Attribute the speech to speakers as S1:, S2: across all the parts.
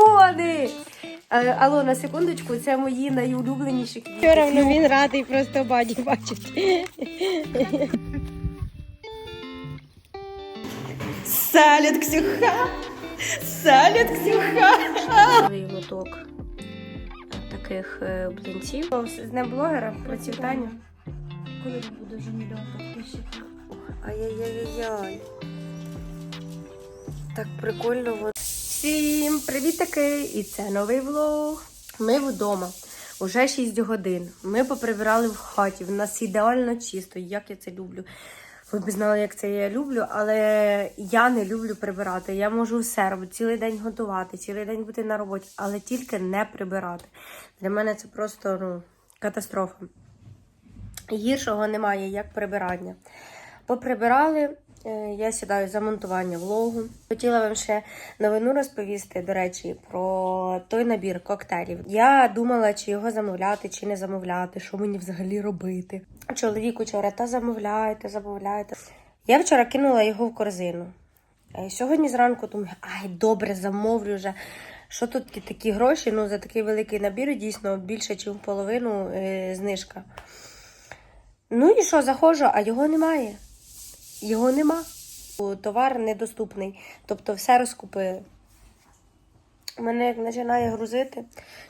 S1: Піони! Е, Алло, на секундочку, це мої найулюбленіші квіти.
S2: Все равно він радий просто баді бачить.
S1: Салют, Ксюха! Салют, Ксюха! Новий лоток таких е, блинців. З днем блогера, процвітання.
S2: Коли буде вже мільйон підписчиків?
S1: Ай-яй-яй-яй. Так прикольно. от. Всім привітки! І це новий влог. Ми вдома. Уже 6 годин. Ми поприбирали в хаті. В нас ідеально чисто, як я це люблю. Ви б знали, як це я люблю, але я не люблю прибирати. Я можу все робити, цілий день готувати, цілий день бути на роботі, але тільки не прибирати. Для мене це просто ну, катастрофа. Гіршого немає, як прибирання. Поприбирали, я сідаю за монтування влогу. Хотіла вам ще новину розповісти, до речі, про той набір коктейлів. Я думала, чи його замовляти, чи не замовляти, що мені взагалі робити. Чоловік вчора та замовляйте, замовляйте. Я вчора кинула його в корзину. Е, Сьогодні зранку думаю, ай, добре, замовлю вже. Що тут такі гроші? Ну, за такий великий набір, дійсно, більше, ніж половину е, знижка. Ну і що, заходжу, а його немає. Його нема. Товар недоступний. Тобто все розкупили. Мене як починає грузити.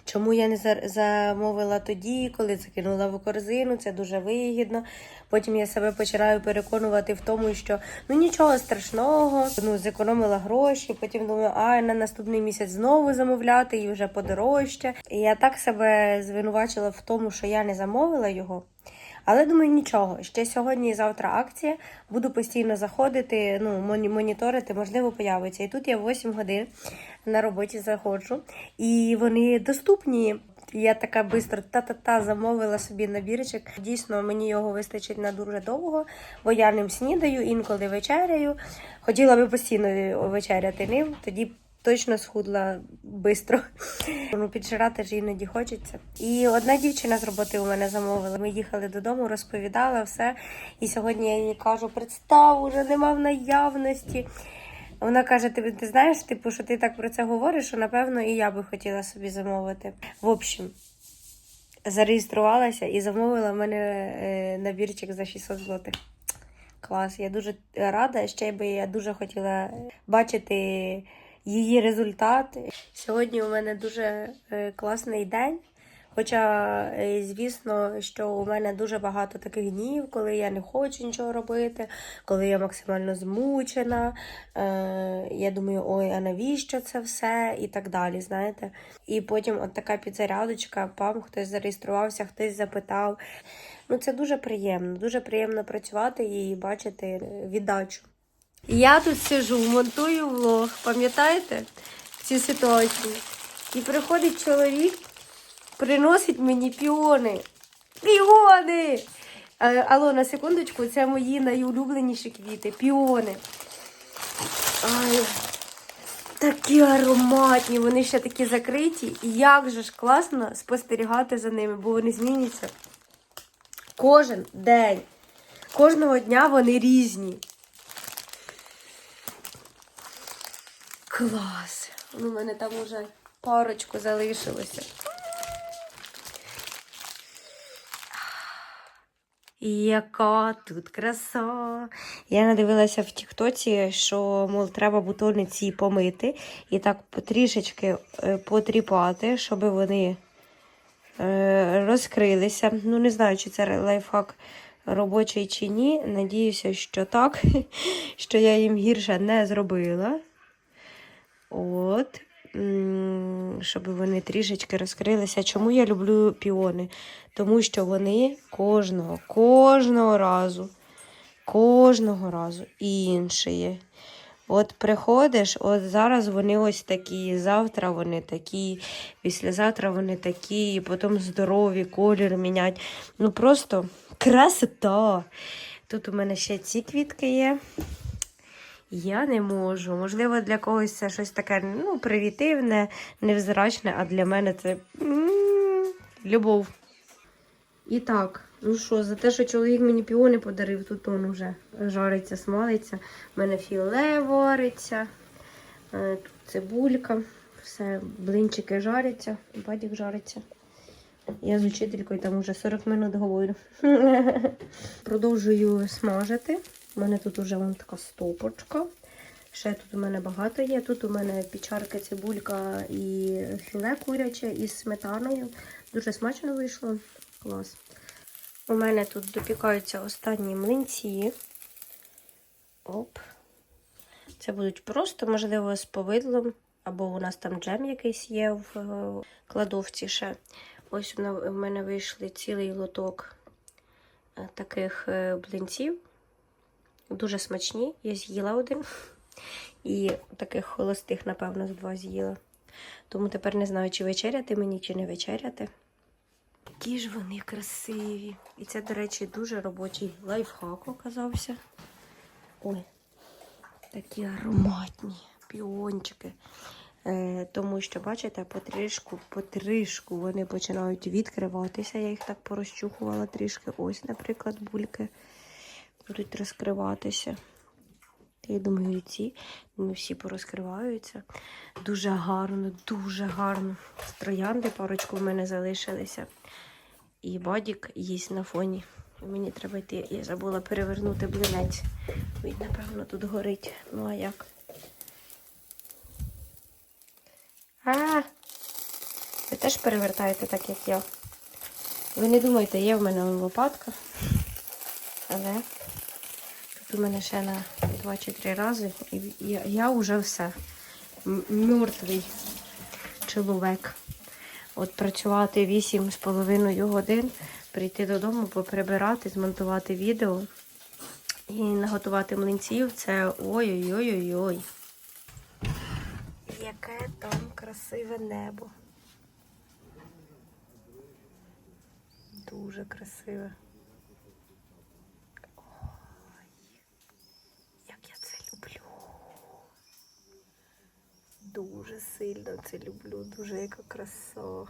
S1: Чому я не замовила тоді, коли закинула в корзину, це дуже вигідно. Потім я себе починаю переконувати в тому, що ну нічого страшного, ну зекономила гроші. Потім думаю, а на наступний місяць знову замовляти і вже подорожче. І я так себе звинувачила в тому, що я не замовила його. Але думаю, нічого. Ще сьогодні і завтра акція. Буду постійно заходити, ну, моні- моніторити, можливо, появиться. І тут я 8 годин на роботі заходжу, і вони доступні. Я така швидко та-та-та замовила собі набірчик. Дійсно, мені його вистачить на дуже довго, бо я ним снідаю, інколи вечеряю. Хотіла би постійно вечеряти ним, тоді точно схудла швидко. Ну, піджирати ж іноді хочеться. І одна дівчина з роботи у мене замовила. Ми їхали додому, розповідала все. І сьогодні я їй кажу: представ, уже нема в наявності. Вона каже: ти, ти знаєш, типу, що ти так про це говориш, що напевно і я би хотіла собі замовити. В общем, зареєструвалася і замовила в мене е, набірчик за 600 злотих. Клас, я дуже рада. Ще би я дуже хотіла бачити її результат. Сьогодні у мене дуже е, класний день. Хоча, е, звісно, що у мене дуже багато таких днів, коли я не хочу нічого робити, коли я максимально змучена. Е, я думаю, ой, а навіщо це все? І так далі, знаєте. І потім от така підзарядочка, пам, хтось зареєструвався, хтось запитав. Ну, це дуже приємно, дуже приємно працювати і бачити віддачу. Я тут сижу, монтую влог, пам'ятаєте цю ситуацію? І приходить чоловік, приносить мені піони. Піони! Е, Алло, на секундочку, це мої найулюбленіші квіти. Піони. Ай, такі ароматні, вони ще такі закриті. І як же ж класно спостерігати за ними, бо вони змінюються кожен день. Кожного дня вони різні. Клас. Ну, у мене там уже парочку залишилося. Яка тут краса. Я надивилася в Тіктоці, що, мов, треба бутони ці помити і так потрішечки е, потріпати, щоб вони е, розкрилися. Ну, не знаю, чи це лайфхак робочий чи ні. Надіюся, що так, що я їм гірше не зробила. От. Щоб вони трішечки розкрилися. Чому я люблю піони? Тому що вони кожного, кожного разу, кожного разу інші. От приходиш, от зараз вони ось такі, завтра вони такі, післязавтра вони такі, і потім здорові, колір мінять. Ну просто красота. Тут у мене ще ці квітки є. Я не можу. Можливо, для когось це щось таке ну, привітивне, невзрачне, а для мене це любов. І так, ну що, за те, що чоловік мені піони подарив, тут он вже жариться, смалиться. У мене філе вариться, е, тут цибулька. Все, блинчики жаряться, бадік жариться. Я з учителькою там уже 40 минут говорю. Продовжую смажити. У мене тут уже вон така стопочка. Ще тут у мене багато є. Тут у мене печарка, цибулька і філе куряче із сметаною. Дуже смачно вийшло. Клас. У мене тут допікаються останні млинці. Оп. Це будуть просто, можливо, з повидлом, або у нас там джем якийсь є в е, кладовці ще. Ось в мене вийшли цілий лоток е, таких е, блинців. Дуже смачні. Я з'їла один. І таких холостих, напевно, з два з'їла. Тому тепер не знаю, чи вечеряти мені, чи не вечеряти. Які ж вони красиві. І це, до речі, дуже робочий лайфхак оказався. Ой, такі ароматні піончики. Е, тому що, бачите, потрішку, потрішку вони починають відкриватися. Я їх так порозчухувала трішки. Ось, наприклад, бульки будуть розкриватися. Я думаю, ці вони всі порозкриваються. Дуже гарно, дуже гарно. Троянди парочку в мене залишилися. І бадік їсть на фоні. Мені треба йти. Я забула перевернути блинець. Він, напевно, тут горить. Ну а як? А! Ви теж перевертаєте так, як я. Ви не думайте, є в мене лопатка. Але у мене ще на 2 чи 3 рази. І я, я вже все. Мертвий чоловік. От працювати 8 з половиною годин, прийти додому, поприбирати, змонтувати відео і наготувати млинців. Це ой-ой-ой-ой-ой. Яке там красиве небо. Дуже красиве. Ой, як я це люблю. Дуже сильно це люблю, дуже яка краса.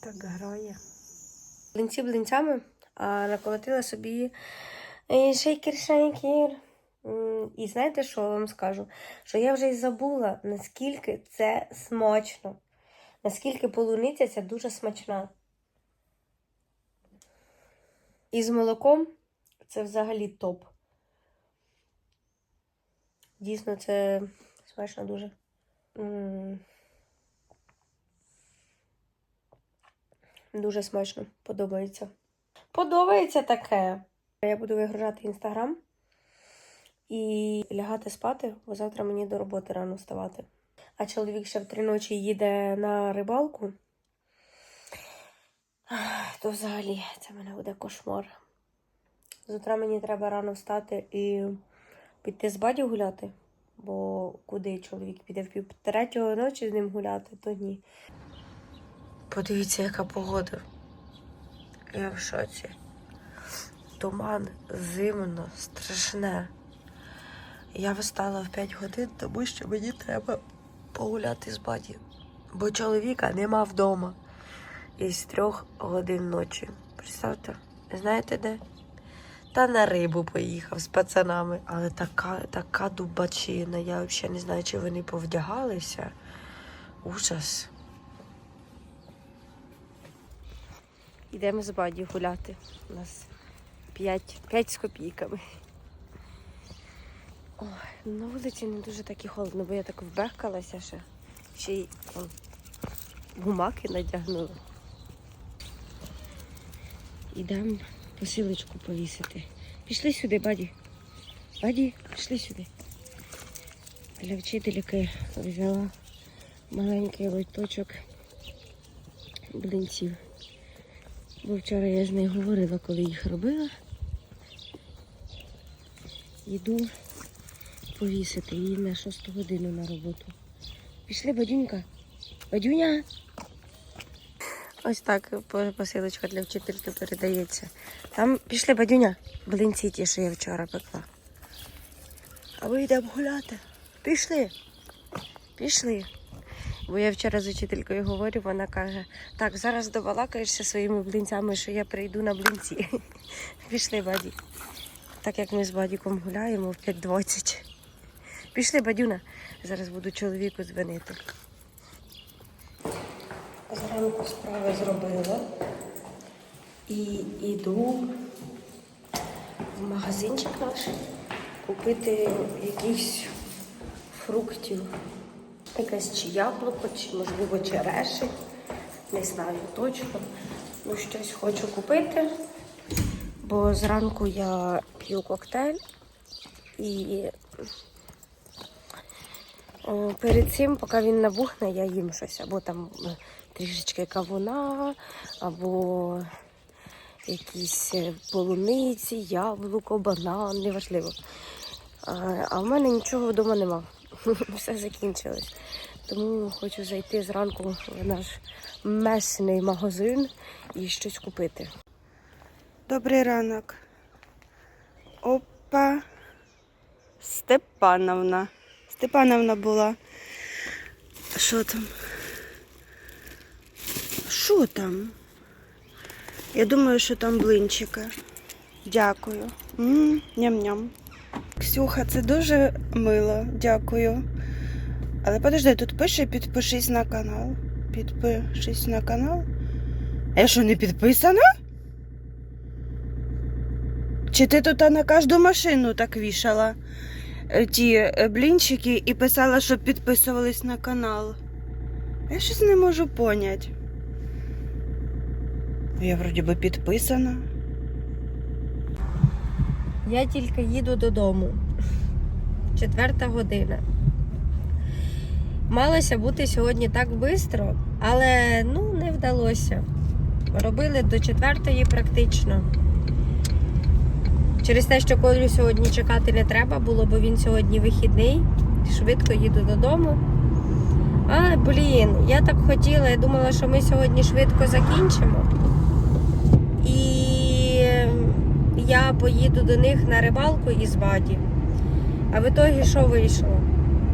S1: Так грає. Блинці блинцями, а наколотила собі е, шейкер шейкер. І знаєте, що я вам скажу? Що я вже й забула, наскільки це смачно. Наскільки полуниця ця дуже смачна. І з молоком це взагалі топ. Дійсно, це смачно дуже. Дуже смачно. Подобається. Подобається таке. Я буду вигружати інстаграм і лягати спати, бо завтра мені до роботи рано вставати. А чоловік ще в три ночі їде на рибалку. То взагалі це в мене буде кошмар. Завтра мені треба рано встати і піти з бадю гуляти. Бо куди чоловік піде в пів третього ночі з ним гуляти, то ні. Подивіться, яка погода. Я в шоці. Туман, зимно, страшне. Я встала в 5 годин, тому що мені треба погуляти з баді. Бо чоловіка нема вдома. Із трьох годин ночі. Представте, знаєте де? Та на рибу поїхав з пацанами. Але така, така дубачина. Я взагалі не знаю, чи вони повдягалися. Ужас. Йдемо з баді гуляти. У нас 5, 5 з копійками. Ой, на вулиці не дуже так і холодно, бо я так вбехкалася ще. Ще й он, гумаки надягнула. Ідемо посилочку повісити. Пішли сюди, баді. Баді, пішли сюди. Для вчительки взяла маленький лоточок блинців. Бо вчора я з нею говорила, коли їх робила. Йду повісити її на шосту годину на роботу. Пішли, бадюнька. Бадюня. Ось так посилочка для вчительки передається. Там пішли, бадюня. Блинці ті, що я вчора пекла. А ми йдемо гуляти. Пішли. Пішли. Бо я вчора з учителькою говорю, вона каже: так, зараз добалакаєшся своїми блинцями, що я прийду на блинці. Пішли, баді. Так як ми з бадіком гуляємо в 5.20. Пішли, бадюна. Зараз буду чоловіку дзвонити. Зранку справи зробила. І йду в магазинчик наш купити якихось фруктів. Якесь чи яблуко, чи можливо череші. Не знаю точно. Ну, щось хочу купити, бо зранку я п'ю коктейль і перед цим, поки він набухне, я їм щось. Або там е, трішечки кавуна, або якісь е, полуниці, яблуко, банан, неважливо. А, а в мене нічого вдома нема. Все закінчилось. Тому хочу зайти зранку в наш месний магазин і щось купити.
S3: Добрий ранок. Опа. Степановна. Степановна була. Що там? Що там? Я думаю, що там блинчики. Дякую. ням-ням. Ксюха, це дуже мило. Дякую. Але подожди, тут пише підпишись на канал. Підпишись на канал. Я що, не підписана? Чи ти тут на кожну машину так вішала ті е, блінчики і писала, щоб підписувались на канал? Я щось не можу поняти. Я вроді би підписана.
S1: Я тільки їду додому. Четверта година. Малося бути сьогодні так швидко, але ну не вдалося. Робили до четвертої практично. Через те, що Колю сьогодні чекати не треба було, бо він сьогодні вихідний. Швидко їду додому. А, блін, я так хотіла, я думала, що ми сьогодні швидко закінчимо. І я поїду до них на рибалку із Баді. А в ітогі що вийшло?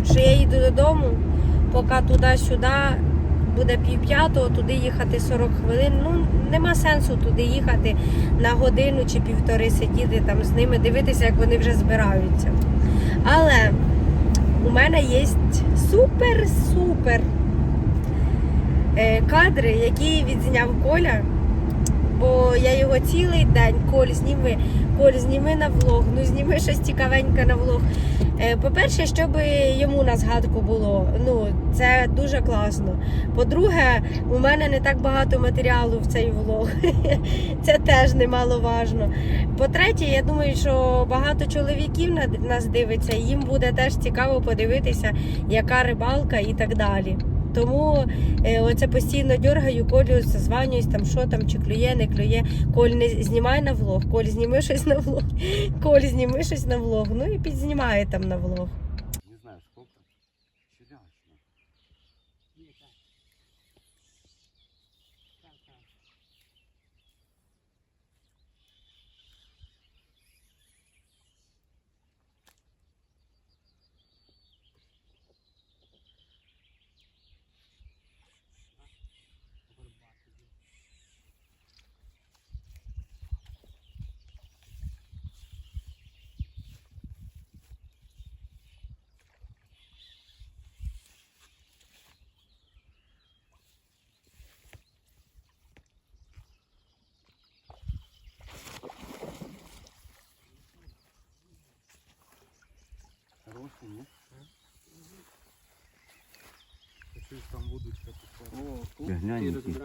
S1: Що я їду додому, поки туди-сюди буде пів п'ятого, туди їхати 40 хвилин. Ну, нема сенсу туди їхати на годину чи півтори сидіти там з ними, дивитися, як вони вже збираються. Але у мене є супер-супер е, кадри, які відзняв Коля. Бо я його цілий день, Коль, зніми, Коль, зніми на влог, ну зніми щось цікавеньке на влог. Е, По-перше, щоб йому на згадку було, ну це дуже класно. По-друге, у мене не так багато матеріалу в цей влог. Це теж немаловажно. По-третє, я думаю, що багато чоловіків нас дивиться, і їм буде теж цікаво подивитися, яка рибалка і так далі. Тому е, оце постійно дергаю, колю зазванююсь, там що там, чи клює, не клює. Коль не знімай на влог, коль зніми щось на влог, коль зніми щось на влог. Ну і підзнімає там на влог.
S4: Удочка тут.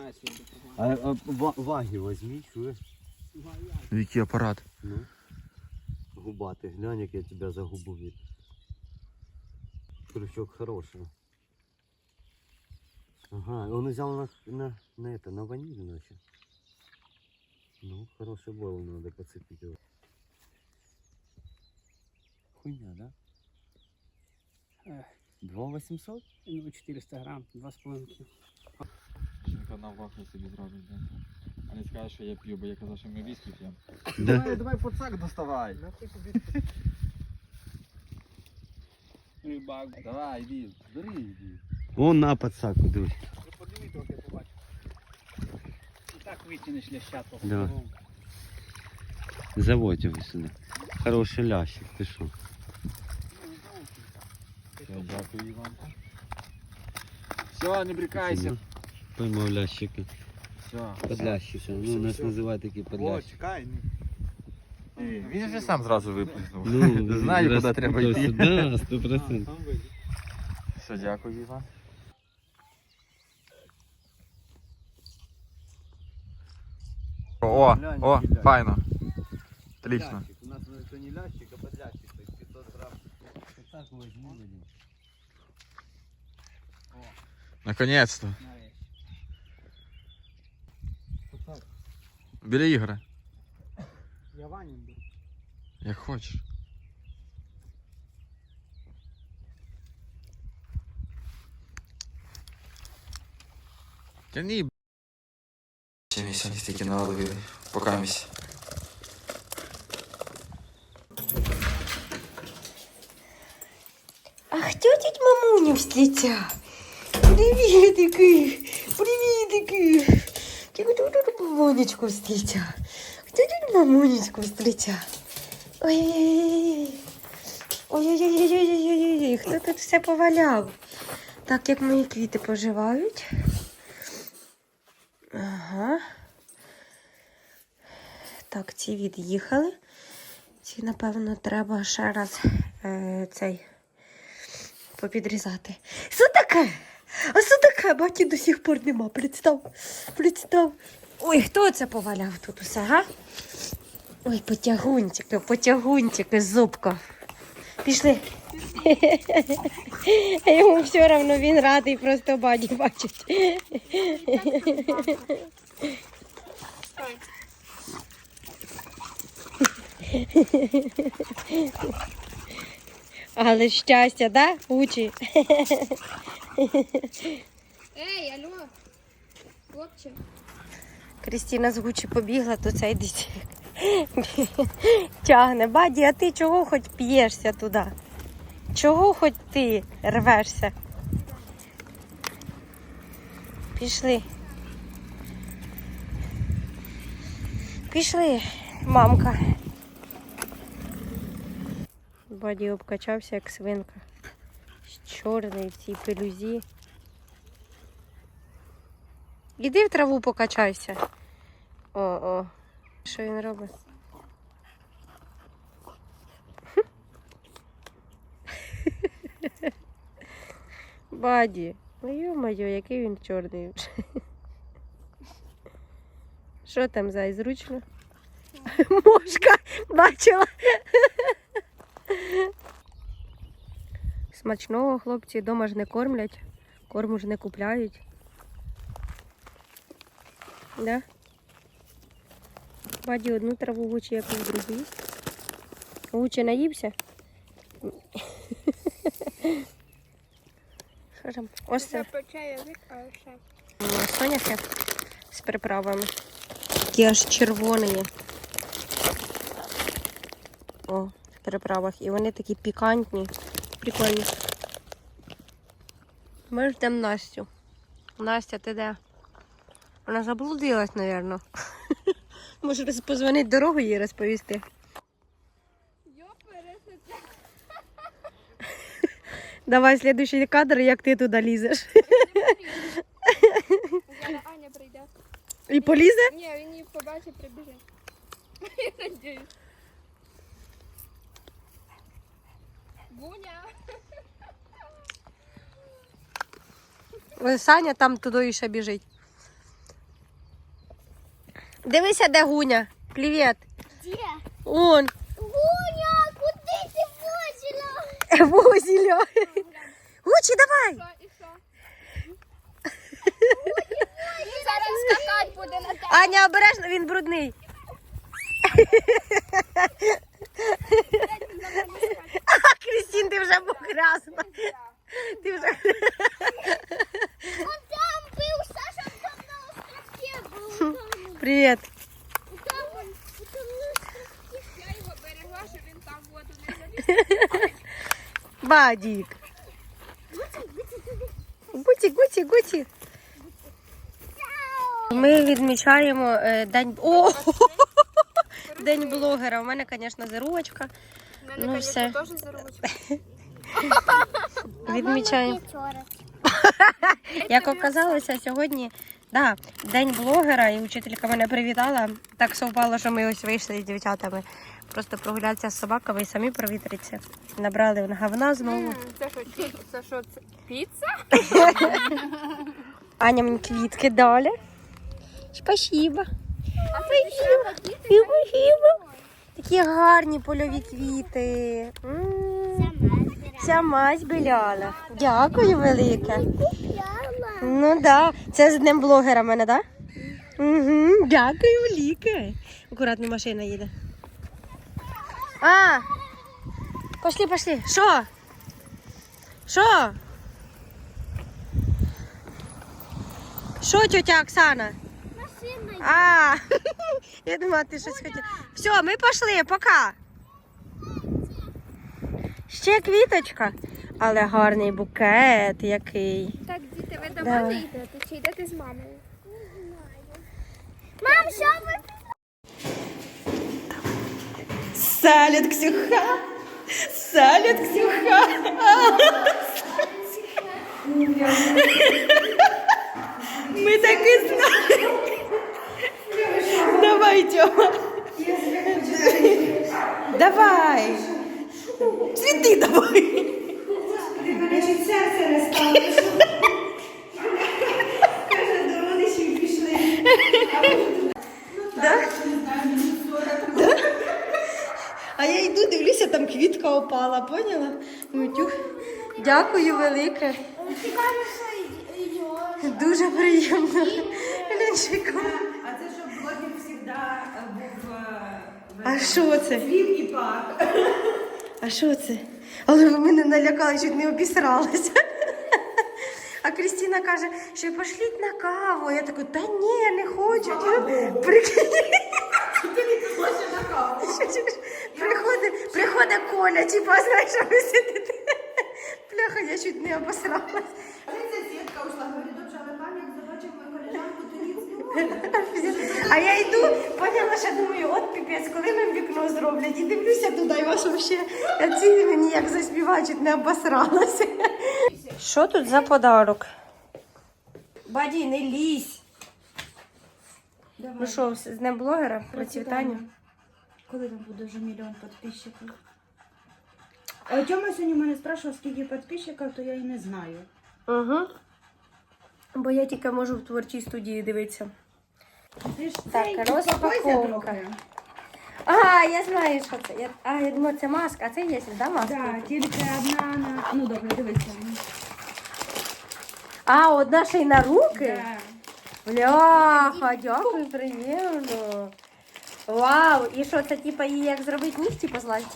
S4: А, а ваги возьми, чуєш?
S5: Який апарат?
S4: Ну. Губа, ти глянь, як я тебе загубу від. Крючок хороший. Ага, он взял на, на, на это, на ваниль, значит. Ну, хороший был, надо подцепить его. Хуйня, да? Эх. 2800?
S6: Ну, 400 грам, 2,5.
S5: Жінка на вахну собі зробить. да. А не скажеш, що я п'ю, бо я казав, що ми віскі п'ємо.
S4: Давай,
S5: давай пацак доставай.
S6: Рибак.
S4: Давай, йди, бери, йди. О, на пацаку, дивись.
S6: Подиви трохи побачу. І так витягнеш ляща того.
S4: Да. Заводь його сюди. Хороший лящик, ти що?
S5: Все, дякую, Іванка. Все, не брикайся.
S4: Поймав лящики.
S5: Все.
S4: Подлящики. Ну, нас називають такі подлящики.
S5: чекай. Він вже сам зразу виплеснув.
S4: Ну,
S5: Знаю,
S4: раз-
S5: куди треба йти.
S4: Да, сто процентів.
S5: Все, дякую, Іван. О, о, файно. Отлично.
S4: У нас це не лящик, а подлящик. 500 грам. Так возьму, Вадим.
S5: Наконец-то.
S6: Нарешті.
S5: Біля Ігора.
S6: Я Ванін був.
S5: Як хочеш. Тяни, б***ь. Ще місця не стільки наловили. Пока місць.
S1: Ах, тетя мамуня встретя. Приветики, приветики. Тетя тут мамунечку встретя. Тетя мамунечку встретя. Ой-ой-ой. Ой-ой-ой-ой-ой-ой-ой. Хто тут все поваляв? Так, як мої квіти поживають. Ага. Так, ці від'їхали. Ці, напевно, треба ще раз е, цей попідрізати. Що таке? А що таке? Баті до сих пор нема. Представ, представ. Ой, хто це поваляв тут усе, га? Ой, потягунчики, потягунчики, зубка. Пішли. Йому все одно він радий просто баді бачить. Але щастя, да? Учі.
S7: Ей, алло, хлопче.
S1: Крістіна з Гучі побігла, то цей діть тягне. Баді, а ти чого хоч п'єшся туди? Чого хоч ти рвешся? Пішли. Пішли, мамка. Баді обкачався, як свинка. Чорний в цій пелюзі. Іди в траву покачайся. О, о. Що він робить? Баді. Ну йо-моє, який він чорний. вже. Що там зай, зручно? Мошка бачила. Смачного хлопці вдома ж не кормлять, корму ж не купляють. Да? Баді одну траву гучі, яку в другій. Гучі наївся. Що там? Ось це. Соняхи з приправами. Такі аж червоні. О, в приправах. І вони такі пікантні. Прикольні. Ми ждемо Настю. Настя, ти де? Вона заблудилась, мабуть. Може позвонити дорогу їй розповісти. Давай слідуючий кадр, як ти туди лізеш.
S7: Аня прийде.
S1: І полізе?
S7: Ні, він її побачить, прибіжить. Я надіюсь. Буня.
S1: Саня там туди ще біжить. Дивися, де Гуня. Привіт.
S7: Де?
S1: Он.
S7: Буня, куди ти возила?
S1: Возіля. Гучі, давай.
S7: І що? Зараз скакать буде на тебе.
S1: Аня, обережно, він брудний. А, Крістін, ти вже погрязла. Ти вже...
S7: Он там був, Саша там на островці був.
S1: Привіт.
S7: Там он, там на островці. Я його берегла, щоб він там в воду не заліз.
S1: Бадік. Будь Гуці, гуці. Ми відмічаємо е, день. О! День блогера. У мене, звісно, зирувачка. Ну все. Відмічаємо. Як оказалося, сьогодні да, день блогера, і учителька мене привітала. Так совпало, що ми ось вийшли з дівчатами. Просто прогулятися з собаками і самі провітритися. Набрали вон говна знову.
S8: Це що, ті- це що, це піца?
S1: Аня мені квітки далі. Спасибо.
S7: Спасибо.
S1: Спасибо. Такі гарні польові квіти. М, Ця мать біляла. Дякую велике. Ну да. Це з днем блогера мене, так? Да? Угу. Дякую велике. Акуратно машина їде. А! Пошли, пошли. Що? Що? Що, тетя Оксана? А, я думала, ти щось хотіла. Все, ми пішли, пока. Ще квіточка, але гарний букет який.
S8: Так, діти, ви до мене йдете чи йдете з мамою?
S7: Мам, що ви?
S3: Салют, Ксюха! Салют, Ксюха! Ми так і знали. Давай, Тьома. Давай. Цвіти давай. А я йду, дивлюся, там квітка опала, поняла? Митюх. Дякую велике.
S1: Дуже приємно. Ленчику.
S3: Був
S1: А що це?
S3: Лів і пар.
S1: А що це? Але ви мене налякали, чуть не обісралася. А Крістіна каже, що пошліть на каву. Я така, та ні, не хочу. Прикинь. Приходить, приходить Коля, типа, знаєш, а ви сидите. Бляха, я чуть не обосралась.
S3: Це сітка ушла, говорить, добре, але пан як побачив мою колежанку, то ні
S1: А я йду, поняла, що думаю, от піпець, коли нам вікно зроблять. І дивлюся туди, і вас вообще ці мені як заспівають, чуть не обосралася. Що тут за подарок? Баді, не лізь. Ну що, з днем блогера, процвітання.
S2: Коли там буде вже мільйон підписчиків? А Тьома сьогодні мене спрашивав, скільки підписчиків, то я і не знаю.
S1: Угу. Бо я тільки можу в творчій студії дивитися.
S2: Ж
S1: Так, розпаковка. А, я знаю, що це. Я, а, я думаю, це маска, а це є, да, маска?
S2: Так, тільки одна на... Ну добре, дивися.
S1: А, одна ще й на руки?
S2: Да.
S1: Бляха, дякую, приємно. Вау, і що це типа її як зробити нігті позлазити?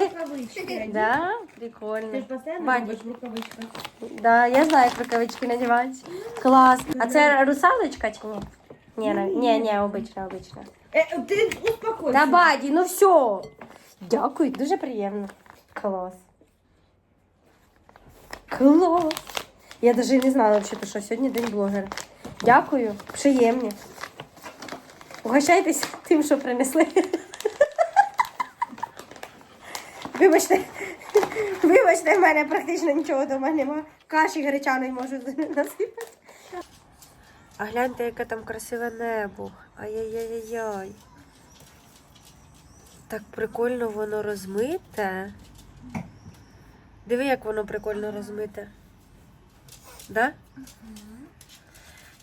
S2: Рукавички.
S1: Да,
S2: Ти ж
S1: прикольно.
S2: постійно робиш в рукавичках.
S1: Да, я знаю, як рукавички надівати. Клас. А це русалочка чи ні? Ні, на- ні, ні, обична, обична.
S2: Е, ти успокойся.
S1: Да, баді, ну все. Дякую, дуже приємно. Клас. Клас. Я навіть не знала, взагалі, що сьогодні день блогера. Дякую, приємні. Угощайтесь тим, що принесли. Вибачте, вибачте, в мене практично нічого вдома нема. Каші гречаної можу насипати. А гляньте, яке там красиве небо. Ай-яй-яй-яй. Так прикольно воно розмите. Диви, як воно прикольно розмите. Да?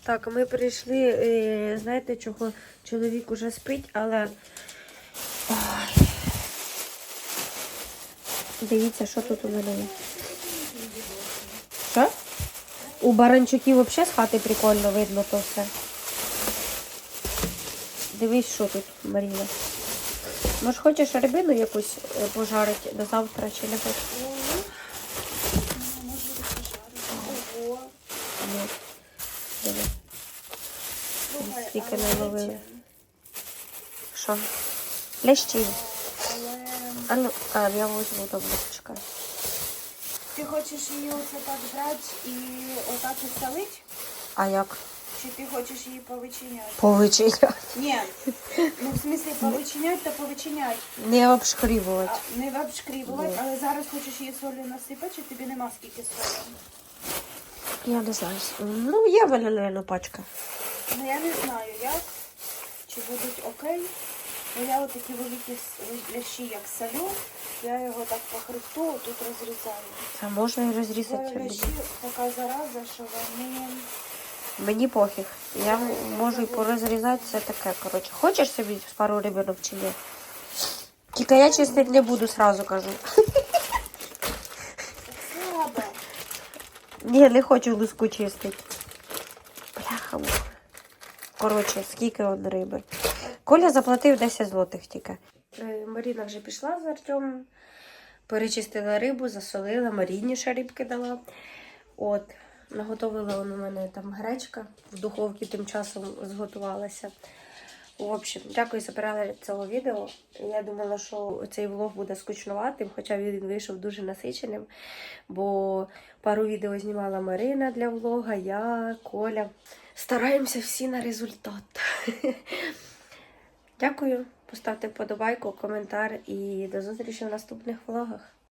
S1: Так, ми прийшли, е, знаєте, чого чоловік уже спить, але. Ой. Дивіться, що тут у мене є. Що? У баранчуків взагалі з хати прикольно видно то все. Дивись, що тут, Маріна. Може, хочеш рибину якусь е, пожарити до завтра чи не хочеш? Ну, диви. Скільки наловили. Що? Лящів. А ну, а, я возьму добре, чекай.
S2: Ти хочеш її оце так брати і отак і солить?
S1: А як?
S2: Чи ти хочеш її повичиняти?
S1: Повичиняти.
S2: Ні. Ну, в смислі, повичиняти та повичиняти.
S1: Не обшкрібувати.
S2: А, не обшкрібувати, але зараз хочеш її солі насипати, чи тобі нема скільки солі?
S1: Я не знаю. Ну, є в мене, наверное, пачка.
S2: Ну я не знаю як, чи будуть окей. Я отакі великі лящі, як солю, я його так по хребту тут розрізаю.
S1: Це можна і
S2: Це
S1: розрізати.
S2: лящі така зараза, що вони
S1: Мені пофіг. Я можу і порозрізати все таке. Коротше, хочеш собі пару рибинок чи ні? Тільки я чистити не буду, сразу кажу.
S2: слабо.
S1: Ні, не хочу луску чистити. Бляха. Коротше, скільки он риби. Коля заплатив 10 злотих тільки. Е, Маріна вже пішла з Артемом. Перечистила рибу, засолила, Маріні ще рибки дала. От, наготовила у мене там гречка. В духовці тим часом зготувалася. В общем, дякую за перегляд цього відео. Я думала, що цей влог буде скучнуватим, хоча він вийшов дуже насиченим. Бо пару відео знімала Марина для влога, я, Коля. Стараємося всі на результат. Дякую. Поставте вподобайку, коментар і до зустрічі в наступних влогах.